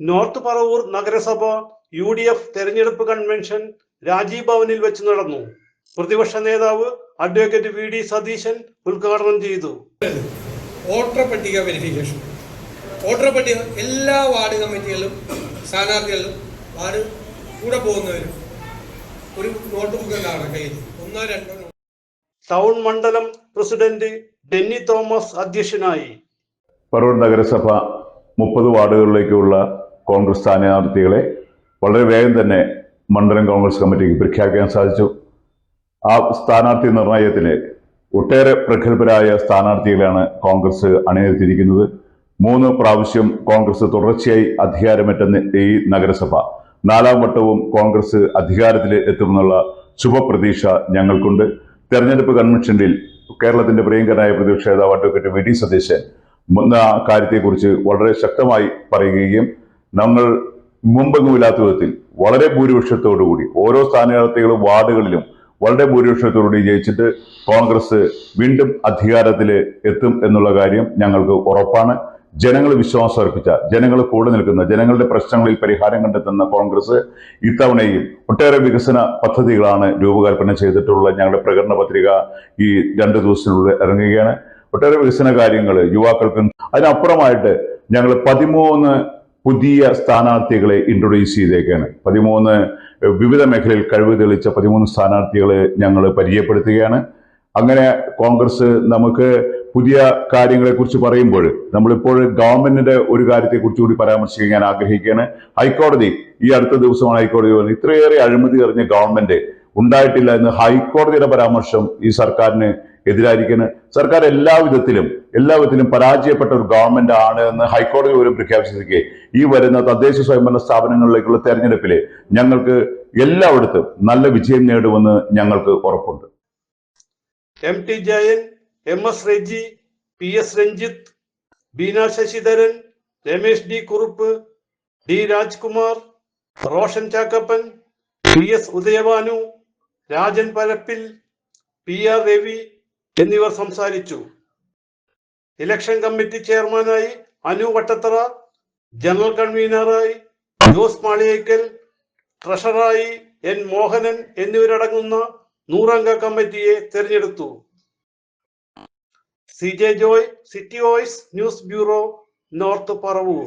North Paravur നഗരസഭ U D F തെരഞ്ഞെടുപ്പ് convention Rajiv ഭവനിൽ വെച്ച് നടന്നു. പ്രതിപക്ഷ നേതാവ് അഡ്വക്കേറ്റ് വി ഡി സതീശൻ ഉദ്ഘാടനം ചെയ്തു. വോട്ടർ പട്ടിക വെരിഫിക്കേഷൻ വോട്ടർ പട്ടിക എല്ലാ വാർഡ് കമ്മിറ്റികളും സ്ഥാനാർത്ഥികളും വാർഡ് കൂടെ പോകുന്നവരും ഒരു നോട്ട് ബുക്ക് ഉണ്ടാവണം കയ്യിൽ ഒന്നോ രണ്ടോ ടൗൺ മണ്ഡലം പ്രസിഡന്റ് ഡെന്നി തോമസ് അധ്യക്ഷനായി. പറവൂർ നഗരസഭ മുപ്പത് വാർഡുകളിലേക്കുള്ള കോൺഗ്രസ് സ്ഥാനാർത്ഥികളെ വളരെ വേഗം തന്നെ മണ്ഡലം കോൺഗ്രസ് കമ്മിറ്റിക്ക് പ്രഖ്യാപിക്കാൻ സാധിച്ചു. ആ സ്ഥാനാർത്ഥി നിർണയത്തിന് ഒട്ടേറെ പ്രഗത്ഭരായ സ്ഥാനാർത്ഥികളെയാണ് കോൺഗ്രസ് അണിനിരത്തിയിരിക്കുന്നത്. മൂന്ന് പ്രാവശ്യം കോൺഗ്രസ് തുടർച്ചയായി അധികാരമേറ്റ ഈ നഗരസഭ. നാലാം വട്ടവും കോൺഗ്രസ് അധികാരത്തിൽ എത്തുമെന്നുള്ള ശുഭപ്രതീക്ഷ ഞങ്ങൾക്കുണ്ട്. തെരഞ്ഞെടുപ്പ് കൺവെൻഷനിൽ കേരളത്തിന്റെ പ്രിയങ്കരനായ പ്രതിപക്ഷ നേതാവ് അഡ്വക്കേറ്റ് വി ഡി സതീശൻ കാര്യത്തെക്കുറിച്ച് വളരെ ശക്തമായി പറയുകയും നമ്മൾ മുമ്പെങ്ങുമില്ലാത്ത വിധത്തിൽ വളരെ ഭൂരിപക്ഷത്തോടുകൂടി ഓരോ സ്ഥാനാർത്ഥികളും വാർഡുകളിലും വളരെ ഭൂരിപക്ഷത്തോടുകൂടി ജയിച്ചിട്ട് കോൺഗ്രസ് വീണ്ടും അധികാരത്തിൽ എത്തും എന്നുള്ള കാര്യം ഞങ്ങൾക്ക് ഉറപ്പാണ്. ജനങ്ങൾ വിശ്വാസം അർപ്പിച്ച ജനങ്ങൾ കൂടെ നിൽക്കുന്ന ജനങ്ങളുടെ പ്രശ്നങ്ങളിൽ പരിഹാരം കണ്ടെത്തുന്ന കോൺഗ്രസ് ഇത്തവണയും ഒട്ടേറെ വികസന പദ്ധതികളാണ് രൂപകൽപ്പന ചെയ്തിട്ടുള്ള ഞങ്ങളുടെ പ്രകടന പത്രിക ഈ രണ്ട് ദിവസത്തിനുള്ളിൽ ഇറങ്ങുകയാണ്. ഒട്ടേറെ വികസന കാര്യങ്ങൾ യുവാക്കൾക്കും അതിനപ്പുറമായിട്ട് ഞങ്ങൾ പതിമൂന്ന് പുതിയ സ്ഥാനാർത്ഥികളെ ഇൻട്രൊഡ്യൂസ് ചെയ്തേക്കാണ്. പതിമൂന്ന് വിവിധ മേഖലയിൽ കഴിവ് തെളിച്ച പതിമൂന്ന് സ്ഥാനാർത്ഥികളെ ഞങ്ങൾ പരിചയപ്പെടുത്തുകയാണ്. അങ്ങനെ കോൺഗ്രസ് നമുക്ക് പുതിയ കാര്യങ്ങളെ കുറിച്ച് പറയുമ്പോൾ നമ്മളിപ്പോൾ ഗവൺമെന്റിന്റെ ഒരു കാര്യത്തെക്കുറിച്ച് കൂടി പരാമർശിക്കാൻ ഞാൻ ആഗ്രഹിക്കുകയാണ്. ഹൈക്കോടതി ഈ അടുത്ത ദിവസമാണ് ഹൈക്കോടതി പറഞ്ഞത് ഇത്രയേറെ അഴിമതി എറിഞ്ഞ ഗവൺമെന്റ് ഉണ്ടായിട്ടില്ല എന്ന് ഹൈക്കോടതിയുടെ പരാമർശം ഈ സർക്കാരിന് എതിരായിരിക്കുന്നു സർക്കാർ എല്ലാ വിധത്തിലും എല്ലാ വിധത്തിലും പരാജയപ്പെട്ട ഒരു ഗവൺമെന്റ് ആണ് എന്ന് ഹൈക്കോടതി പോലും പ്രഖ്യാപിച്ചിരിക്കെ. ഈ വരുന്ന തദ്ദേശ സ്വയംഭരണ സ്ഥാപനങ്ങളിലേക്കുള്ള തെരഞ്ഞെടുപ്പിൽ ഞങ്ങൾക്ക് എല്ലായിടത്തും നല്ല വിജയം നേടുമെന്ന് ഞങ്ങൾക്ക് ഉറപ്പുണ്ട്. M T Jayan M S Reji P S Ranjith Beena Sasidharan Ramesh D Kurup D Rajkumar Roshan Chakkappan P S Udayabhanu Rajan Parappil P R Ravi എന്നിവർ സംസാരിച്ചു. ഇലക്ഷൻ കമ്മിറ്റി ചെയർമാനായി അനു വട്ടത്തറ ജനറൽ കൺവീനറായി ജോസ് മാളിയേക്കൽ ട്രഷറായി എൻ മോഹനൻ എന്നിവരടങ്ങുന്ന നൂറംഗ കമ്മിറ്റിയെ തെരഞ്ഞെടുത്തു. C J Joy city voice news bureau north Paravur.